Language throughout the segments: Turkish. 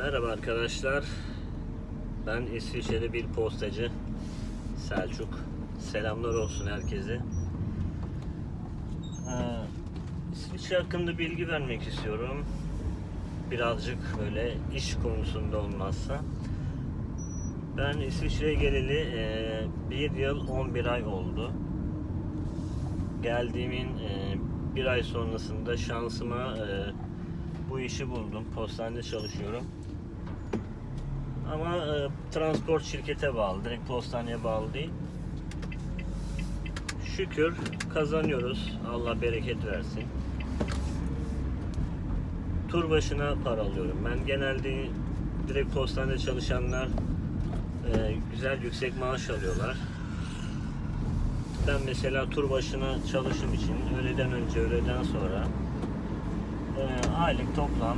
Merhaba arkadaşlar. Ben İsviçre'de bir postacı Selçuk. Selamlar olsun herkese. Ee, İsviçre hakkında bilgi vermek istiyorum. Birazcık böyle iş konusunda olmazsa. Ben İsviçre'ye geleli e, bir yıl 11 ay oldu. Geldiğimin e, bir ay sonrasında şansıma e, bu işi buldum. Postanede çalışıyorum. Ama e, transport şirkete bağlı. Direkt postaneye bağlı değil. Şükür kazanıyoruz. Allah bereket versin. Tur başına para alıyorum. Ben genelde direkt postanede çalışanlar e, güzel yüksek maaş alıyorlar. Ben mesela tur başına çalışım için öğleden önce öğleden sonra e, aylık toplam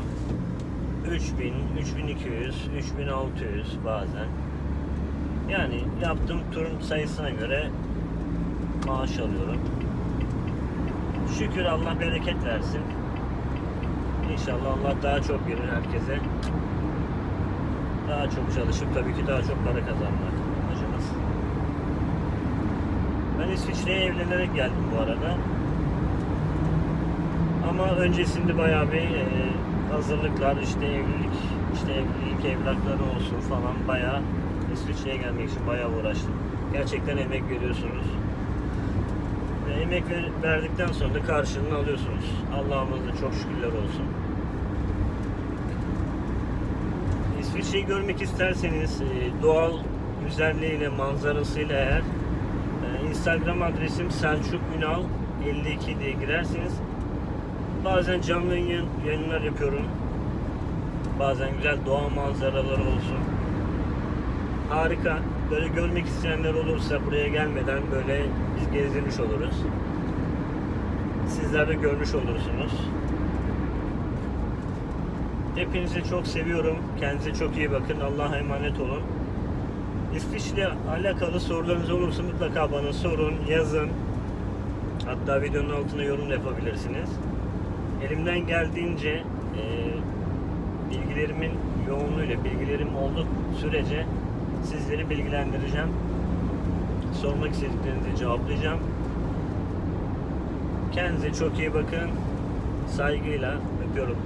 3000, 3200, 3600 bazen. Yani yaptığım turun sayısına göre maaş alıyorum. Şükür Allah bereket versin. İnşallah Allah daha çok verir herkese. Daha çok çalışıp tabii ki daha çok para kazanmak amacımız. Ben İsviçre'ye evlenerek geldim bu arada. Ama öncesinde bayağı bir e, hazırlıklar, işte evlilik, işte evlilik evrakları olsun falan bayağı İsviçre'ye gelmek için bayağı uğraştım. Gerçekten emek veriyorsunuz. Ve emek ver- verdikten sonra da karşılığını alıyorsunuz. Allah'ımıza çok şükürler olsun. İsviçre'yi görmek isterseniz e, doğal güzelliğiyle, manzarasıyla eğer e, Instagram adresim Selçuk Ünal 52 diye girerseniz bazen canlı yayın, yayınlar yapıyorum. Bazen güzel doğa manzaraları olsun. Harika. Böyle görmek isteyenler olursa buraya gelmeden böyle biz gezdirmiş oluruz. Sizler de görmüş olursunuz. Hepinizi çok seviyorum. Kendinize çok iyi bakın. Allah'a emanet olun. İsviçre alakalı sorularınız olursa mutlaka bana sorun, yazın. Hatta videonun altına yorum yapabilirsiniz. Elimden geldiğince e, bilgilerimin yoğunluğuyla, bilgilerim olduğu sürece sizleri bilgilendireceğim. Sormak istediklerinizi cevaplayacağım. Kendinize çok iyi bakın. Saygıyla öpüyorum.